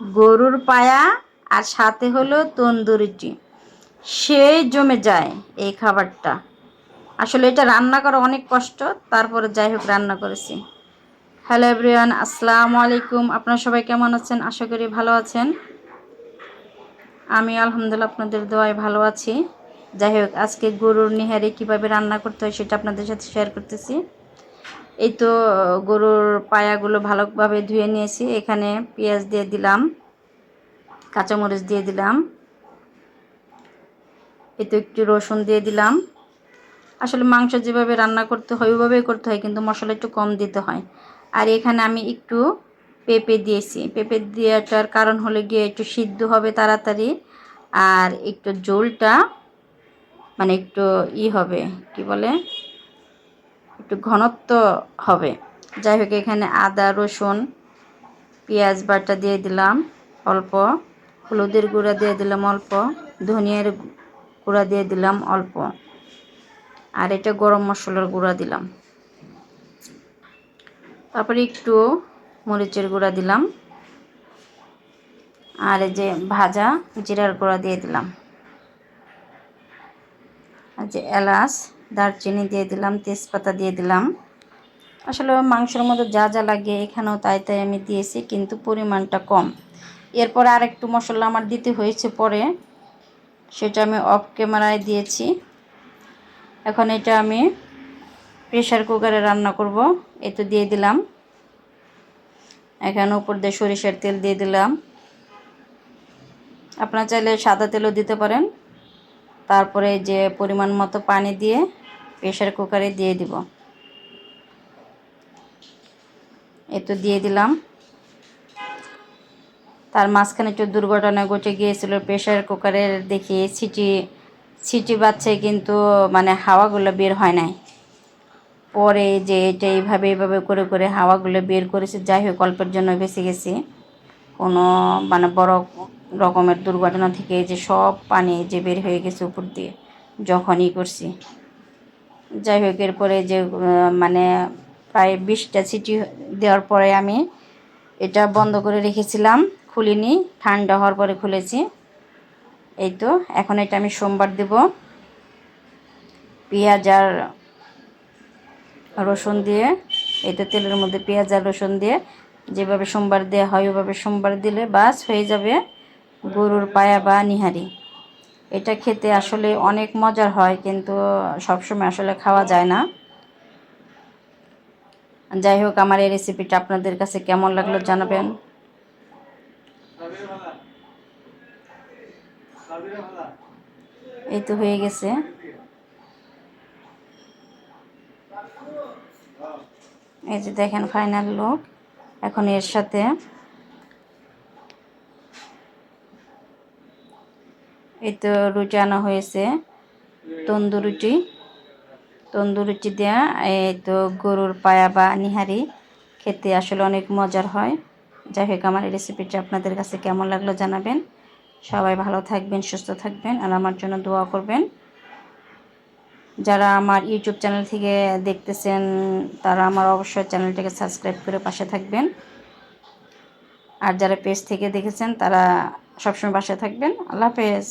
গরুর পায়া আর সাথে হলো তন্দুরিটি। সে জমে যায় এই খাবারটা। আসলে এটা রান্না করা অনেক কষ্ট, তারপরে যাই হোক রান্না করেছি। হ্যালো এভরিওয়ান, আসসালামু আলাইকুম। আপনারা সবাই কেমন আছেন? আশা করি ভালো আছেন। আমি আলহামদুলিল্লাহ আপনাদের দোয়ায় ভালো আছি। যাই হোক, আজকে গরুর নিহারি কীভাবে রান্না করতে হয় সেটা আপনাদের সাথে শেয়ার করতেছি। এই তো, গরুর পায়াগুলো ভালোভাবে ধুয়ে নিয়েছি। এখানে পেঁয়াজ দিয়ে দিলাম, কাঁচামরিচ দিয়ে দিলাম, এই তো একটু রসুন দিয়ে দিলাম। আসলে মাংস যেভাবে রান্না করতে হয়, ওইভাবেই করতে হয়, কিন্তু মশলা একটু কম দিতে হয়। আর এখানে আমি একটু পেঁপে দিয়েছি। পেঁপে দেওয়াটার কারণ হলে গিয়ে একটু সিদ্ধ হবে তাড়াতাড়ি, আর একটু ঝোলটা মানে একটু ই হবে, কি বলে? একটু ঘনত্ব হবে। যাই হোক, এখানে আদা, রসুন, পেঁয়াজ বাটা দিয়ে দিলাম অল্প, হলুদের গুঁড়া দিয়ে দিলাম অল্প, ধনিয়ার গুঁড়া দিয়ে দিলাম অল্প, আর এটা গরম মশলার গুঁড়া দিলাম। তারপরে একটু মরিচের গুঁড়া দিলাম, আর এই যে ভাজা জিরার গুঁড়া দিয়ে দিলাম। আর যে এলাচ দারচিনি দিয়ে দিলাম, তেজপাতা দিয়ে দিলাম। আসলে মাংসের মধ্যে যা যা লাগে এখানেও তাই তাই আমি দিয়েছি, কিন্তু পরিমাণটা কম। এরপরে আর একটু মশলা আমার দিতে হয়েছে পরে, সেটা আমি অফ ক্যামেরায় দিয়েছি। এখন এটা আমি প্রেশার কুকারে রান্না করব তো দিয়ে দিলাম। এখানে উপর দিয়ে সরিষার তেল দিয়ে দিলাম। আপনারা চাইলে সাদা তেলও দিতে পারেন। তারপরে যে পরিমাণ মতো পানি দিয়ে প্রেশার কুকারে দিয়ে দিব। এ তো দিয়ে দিলাম। তার মাঝখানে একটু দুর্ঘটনা ঘটে গিয়েছিল প্রেশার কুকারের দেখি সিটি সিটি বাচ্চে কিন্তু মানে হাওয়াগুলো বের হয় নাই। পরে যে এটা এইভাবে এইভাবে করে করে হাওয়াগুলো বের করেছে, যাই হোক অল্পের জন্য বেঁচে গেছি। কোনো মানে বড় রকমের দুর্ঘটনা থেকে যে সব পানি যে বের হয়ে গেছে উপর দিয়ে, যখনই করছি। যাই হোক, এরপরে যে মানে প্রায় বিশটা সিটি দেওয়ার পরে আমি এটা বন্ধ করে রেখেছিলাম, খুলিনি, ঠান্ডা হওয়ার পরে খুলেছি। এই তো, এখন এটা আমি সোমবার দেব। পেঁয়াজ আর রসুন দিয়ে এটা তেলের মধ্যে পেঁয়াজ আর রসুন দিয়ে, যেভাবে সোমবার দেওয়া হয় ওভাবে সোমবার দিলে বাস হয়ে যাবে গরুর পায়া বা নিহারি। এটা খেতে আসলে অনেক মজার হয়, কিন্তু সবসময় আসলে খাওয়া যায় না। যাই হোক, আমার এই রেসিপিটা আপনাদের কাছে কেমন লাগল জানাবেন। এই তো হয়ে গেছে। এই যে দেখেন ফাইনাল লুক এখন এর সাথে এই তো রুটি আনা হয়েছে তন্দুরুটি তন্দুরুটি দেওয়া এই তো গরুর পায়া বা নিহারি খেতে আসলে অনেক মজার হয়। যাই হোক, আমার এই রেসিপিটা আপনাদের কাছে কেমন লাগল জানাবেন। সবাই ভালো থাকবেন, সুস্থ থাকবেন আর আমার জন্য দোয়া করবেন। যারা আমার ইউটিউব চ্যানেল থেকে দেখতেছেন, তারা আমার অবশ্যই চ্যানেলটাকে সাবস্ক্রাইব করে পাশে থাকবেন। আর যারা পেজ থেকে দেখেছেন, তারা সবসময় পাশে থাকবেন। আল্লাহ হাফেজ।